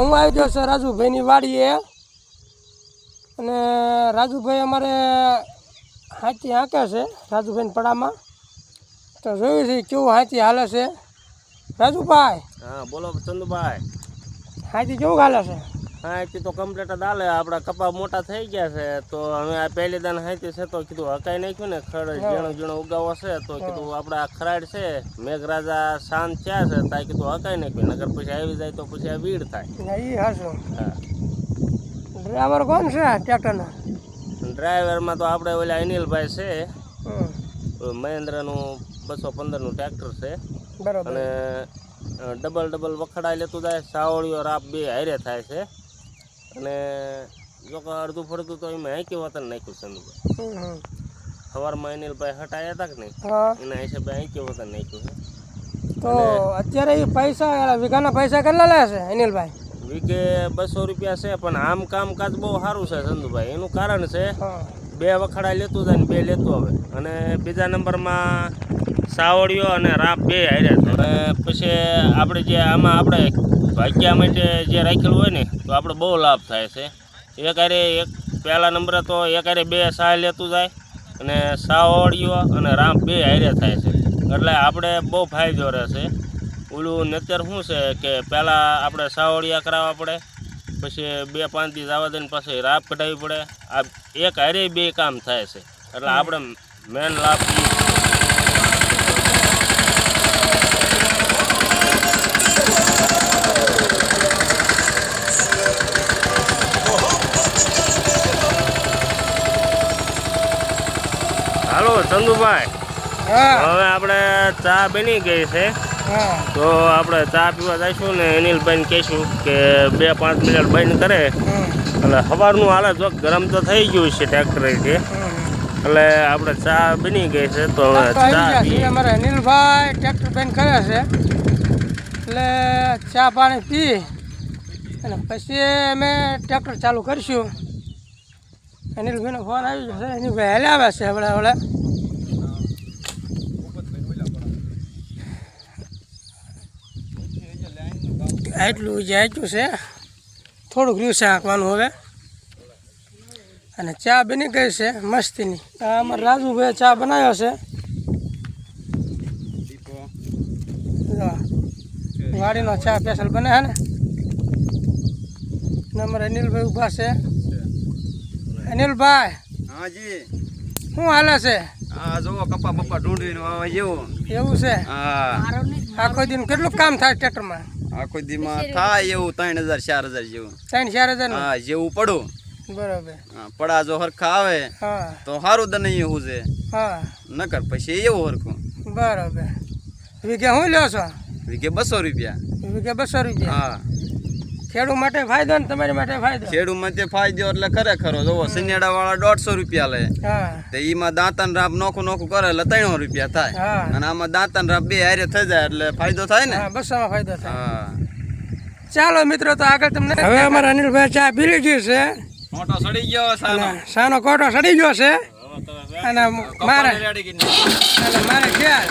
હું આવી ગયો છે રાજુભાઈની વાડીએ. અને રાજુભાઈ અમારે હાથી હાંકે છે રાજુભાઈની પડામાં. તો જોયું છે કેવું હાથી હાલે છે. રાજુભાઈ! હા બોલો ચંદુભાઈ. હાથી કેવું હાલે છે? હા એ તો કમ્પ્લેટ જ હાલે. આપણા કપા મોટા થઈ ગયા છે. તો હવે આ પહેલી દાન હાઈતી છે તો કીધું હકાઈ નાખ્યું ને ખડ ઝીણો ઝીણો ઉગાવો છે. તો કીધું આપણા ખરાડ છે. મેઘરાજા શાંત થયા છે. ત્યાં કીધું હકાઈ નાખ્યું. નગર પછી આવી જાય તો પછી આ વીડ થાય. ડ્રાઈવર કોણ છે ટ્રેક્ટરના ડ્રાઈવરમાં તો આપણે ઓલા અનિલભાઈ છે. મહેન્દ્રનું બસો પંદરનું ટ્રેક્ટર છે. અને ડબલ ડબલ વખડાઈ લેતું જાય. સાવળીઓ રાપ બે હારે થાય છે. અને જો કે અડધું ફરતું તો એમાં હાંકી વતન નાખ્યું હમ. સવારમાં અનિલભાઈ હટાયા હતા કે નહીં? એના હિસાબે હાંકી વતન નાખ્યું છે. તો અત્યારે એ પૈસા વીઘાના પૈસા કેટલા લે છે અનિલભાઈ? વીઘે બસો રૂપિયા છે પણ આમ કામકાજ બહુ સારું છે સંધુભાઈ. એનું કારણ છે બે વખડા લેતું જાય ને બે લેતું આવે. અને બીજા નંબરમાં સાવડિયો અને રાપ બે હાર્યા છે. પછી આપણે જે આમાં આપણે ભાગ્યા માટે જે રાખેલું હોય ને તો આપણે બહુ લાભ થાય છે. એક હારે એક પહેલા નંબરે તો એક હારે બે સા લેતું જાય અને સાવળીઓ અને રામ બે હારે થાય છે. એટલે આપણે બહુ ફાયદો રહેશે. ઓલું નતર શું છે કે પહેલાં આપણે સાવળિયા કરાવવા પડે પછી બે પાંચ દિવસ આવવા દઈને પછી રાપ કઢાવવી પડે. આ એક હારે બે કામ થાય છે. એટલે આપણે મેન લાભ હાલો ચંદુભાઈ. હવે આપણે ચા બની ગઈ છે. તો આપણે ચા પીવા જઈશું ને અનિલભાઈને કહીશું કે બે પાંચ મિનિટ બંધ કરે. એટલે સવારનું હાલે જો ગરમ તો થઈ ગયું છે ટ્રેક્ટર છે એટલે આપણે ચા બની ગઈ છે તો હવે ચા અમારા અનિલભાઈ ટ્રેક્ટર બેન કરે છે. એટલે ચા પાણી પી અને પછી અમે ટ્રેક્ટર ચાલુ કરીશું. અનિલભાઈનો ફોન આવી જશે છે. અનિલભાઈ હાલે આવે છે હમણાં હમણાં આટલું જે આટલું છે, થોડુંક રહ્યું છે આંકવાનું હવે. અને ચા બની ગઈ છે મસ્તીની. અમારા રાજુભાઈ ચા બનાવ્યો છે. વાડીનો ચા સ્પેશલ બને છે ને? અમારા અનિલભાઈ ઊભા છે. અનિલભાઈ હાજી. શું હાલે છે? આ જોવો કપા બપ્પા ઢૂંઢીને વાવા જેવું. એવું છે? હા. આખો દિન કેટલું કામ થાય ટ્રેક્ટરમાં આખો દીમાં થાય એવું ત્રણ હજાર ચાર હજાર જેવું. ત્રણ ચાર હજાર હા જેવું પડું. બરાબર. હા, પડા જો હરખા આવે તો સારું દને એવું છે. હા. નકર પછી એવું હરખું. બરાબર. વીઘે શું લ્યો છો? વીઘે બસો રૂપિયા. વીઘે બસો રૂપિયા? હા. ખેડૂત માટે ફાયદો ને તમારી માટે ફાયદો? ખેડૂત માટે ફાયદો એટલે ખરેખર જોવો સિનેડા વાળા દોઢસો રૂપિયા લે. હા. તો એમાં દાંતન રાપ નોખું નોખું કરે એટલે ત્રણસો રૂપિયા થાય. અને આમાં દાંતન રાપ બે હારે થઈ જાય એટલે ફાયદો થાય ને? હા બસોમાં ફાયદો થાય. હા. ચાલો મિત્રો તો આગળ તમને હવે અમારા અનિલભાઈ ચા પી લીધી છે. મોટો સડી ગયો સાનો. સાનો કોટો સડી ગયો છે. અને મારે અને મારે ખ્યાલ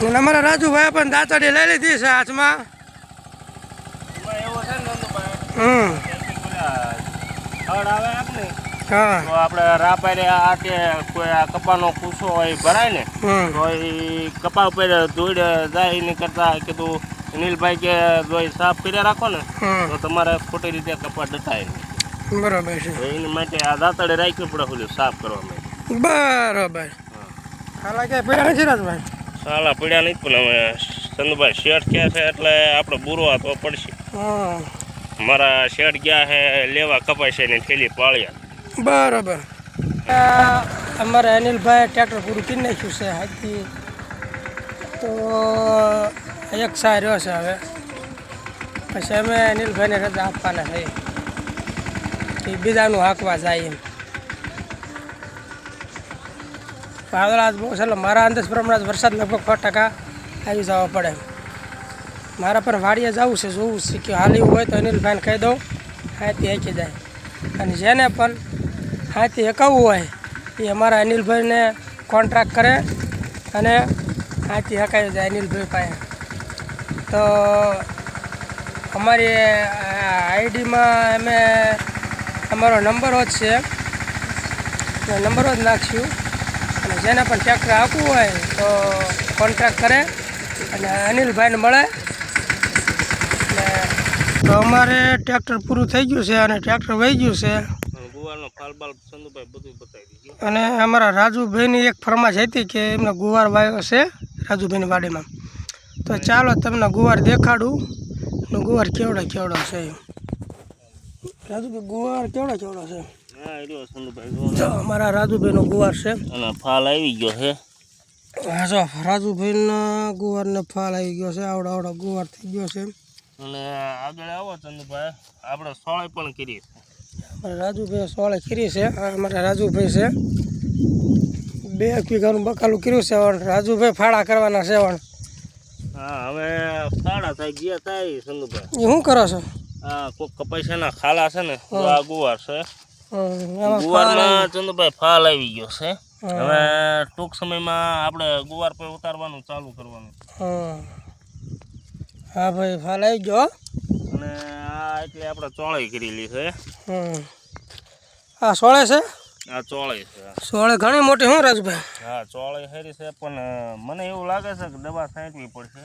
અને અમારા રાજુભાઈ પણ દાંતડી લઈ લીધી છે હાથમાં. હમ. આપણે હા. તો આપણે રાપારે આ કે કોઈ આ કપાનો કૂસો હોય ભરાય ને તો એ કપા ઉપર ધૂળ જાય એની કરતા કીધું અનિલભાઈ કે જો સાફ કર્યા રાખો ને તો તમારે ખોટી રીતે કપા ડટાય છે. એની માટે આ દાંતડે રાખ્યું પડે સાફ કરવા માટે. બરોબર. હાલા કે પડ્યા નથી રાજભાઈ. સાલા પડ્યા નહીં પણ હવે ચંદુભાઈ શેઠ કહે છે એટલે આપણે બુરવા તો પડશે. મારા શેઠ ગયા છે લેવા કપાસિયાની થેલી પાળ્યા. બરાબર. અમારા અનિલભાઈ ટ્રેક્ટર પૂરું કરી નાખ્યું છે હાથી તો એક સાર રહ્યો છે હવે. પછી અમે અનિલભાઈને રજા આપવાના થઈ બીજાનું હાંકવા જાય એમ. વાદળા બહુ છે, એટલે મારા અંદાજ પ્રમાણે વરસાદ લગભગ સો ટકા આવી જવા પડે. મારા પર વાડીએ જવું છે, જોવું છે કે હાલ એવું હોય તો અનિલભાઈને કહી દઉં, હાથી હાંકી જાય. અને જેને પણ હાથી હકાવવું હોય, એ અમારા અનિલભાઈને કોન્ટ્રાક્ટ કરે અને હાથી હકાવી જાય અનિલભાઈ પાસે. તો અમારી આઈડીમાં અમે, અમારો નંબર જ છે. નંબરો જ અને જેને પણ ટ્રેક્ટર આપવું હોય તો કોન્ટ્રાક્ટ કરે અને અનિલભાઈને મળે. અને તો અમારે ટ્રેક્ટર પૂરું થઈ ગયું છે અને ટ્રેક્ટર વહી ગયું છે. અને અમારા રાજુભાઈની એક ફરમાશ હતી કે એમને ગુવાર વાયો છે રાજુભાઈની વાડીમાં. તો ચાલો તમને ગુવાર દેખાડું. અને ગુવાર કેવડો કેવડો છે. રાજુભાઈ ગુવાર કેવડો કેવડો છે? અમારા રાજુભાઈનો ગુવાર છે. અને ફાલ આવી ગયો છે. હા જો રાજુભાઈના ગુવારને ફાલ આવી ગયો છે આવડા આવડા ગુવાર થઈ ગયો છે. અને આગળ આવો ચંદુભાઈ આપણે સોળે પણ કરી અમારા રાજુભાઈ સોળે ખીરી છે અમારા રાજુભાઈ છે. બે વીઘાનું બકાલું કર્યું છે રાજુભાઈ ફાળા કરવાના છે વણ હા હવે ફાળા થાય ગયા થાય ચંદુભાઈ શું કરો છો? હા કોક પૈસાના ખાલા છે ને આ ગુવાર છે. ગુવારમાં ચંદુભાઈ ફાલ આવી ગયો છે. હવે ટૂંક સમયમાં આપણે ગુવાર પર ઉતારવાનું ચાલુ કરવાનું. હા ભાઈ ફાલ આવી ગયો અને આ એટલે આપણે ચોળાઈ કરેલી છે. આ સોળે છે? આ ચોળાઈ છે. સોળે ઘણી મોટી હું રાજભાઈ? હા ચોળાઈ હરી છે પણ મને એવું લાગે છે કે દવા છાંટવી પડશે.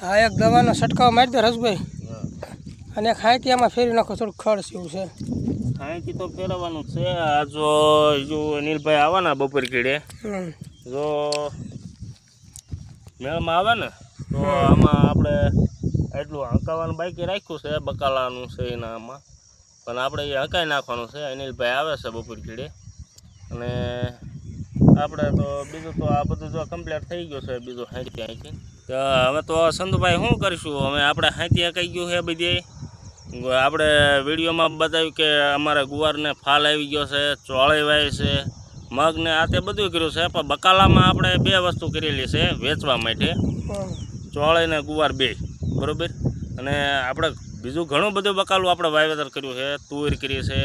હા એક દવાનો છંટકાવ મારી દે રાજુભાઈ. હા. અને હાંકી આમાં ફેરવી નાખો થોડુંક ખર્ચ એવું છે. છાંટી તો ફેરવવાનું છે. આ જો જો અનિલભાઈ આવવાના બપોર કીડે જો મેળમાં આવે ને તો આમાં આપણે એટલું હંકાવાનું બાકી રાખ્યું છે બકાલાનું છે એના આમાં. પણ આપણે એ હંકાઈ નાખવાનું છે. અનિલભાઈ આવે છે બપોર કીડે અને આપણે તો બીજું તો આ બધું જો કમ્પ્લીટ થઈ ગયું છે બીજું હાંચી તો હવે તો સંતુભાઈ શું કરીશું? હવે આપણે હાંચી હંકાઈ ગયું છે બધી? આપણે વિડીયોમાં બતાવ્યું કે અમારે ગુવારને ફાલ આવી ગયો છે ચોળાઈ વાય છે મગને આ તે બધું કર્યું છે પણ બકાલામાં આપણે બે વસ્તુ કરેલી છે વેચવા માટે. ચોળી ને ગુવાર બે બરોબર? અને આપણે બીજું ઘણું બધું બકાલું આપણે વાવેતર કર્યું છે તુર કરી છે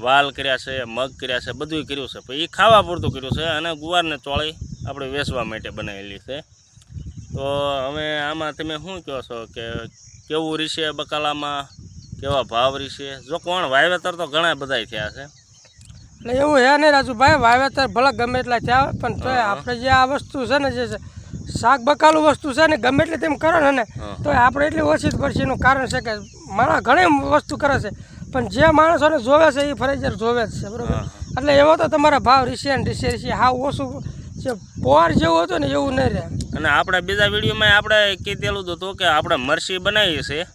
વાલ કર્યા છે મગ કર્યા છે બધું કર્યું છે. પણ એ ખાવા પૂરતું કર્યું છે અને ગુવારને ચોળાઈ આપણે વેચવા માટે બનાવેલી છે. તો હવે આમાં તમે શું કહો છો કે કેવું રહેશે બકાલામાં? કેવા ભાવ રહેશે જો કોણ વાવેતર તો ઘણા બધાય થયા છે. એટલે એવું હે નહીં રાજુભાઈ વાવેતર ભલે ગમે એટલા થયા પણ તોય આપણે જે આ વસ્તુ છે ને જે શાક બકાલું વસ્તુ છે ને ગમે એટલે તેમ કરો ને. તો આપણે એટલી ઓછી જ પડશે. એનું કારણ છે કે માણસ ઘણી વસ્તુ કરે છે પણ જે માણસોને જોવે છે એ ફરજિયાત જોવે જ છે બરાબર? એટલે એવો તો તમારા ભાવ રીસે ને રીસે રીસે. હા ઓછું જે પોર જેવું હતું ને એવું નહીં રહે. અને આપણે બીજા વિડીયોમાં આપણે કીધેલું તો હતું કે આપણે મરસી બનાવીએ છે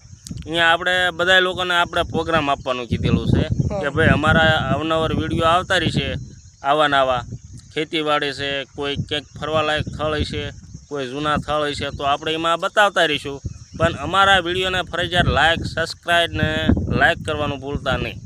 અહીંયા આપણે બધા લોકોને આપણે પ્રોગ્રામ આપવાનું કીધેલું છે કે ભાઈ અમારા અવનવર વીડિયો આવતા રહેશે આવા નવા ખેતીવાડી છે કોઈ ક્યાંક ફરવાલાયક સ્થળ છે કોઈ જૂના સ્થળ છે તો આપણે એમાં બતાવતા રહીશું. પણ અમારા વિડીયોને ફરજિયાત લાઇક સબસ્ક્રાઈબ ને લાઇક કરવાનું ભૂલતા નહીં.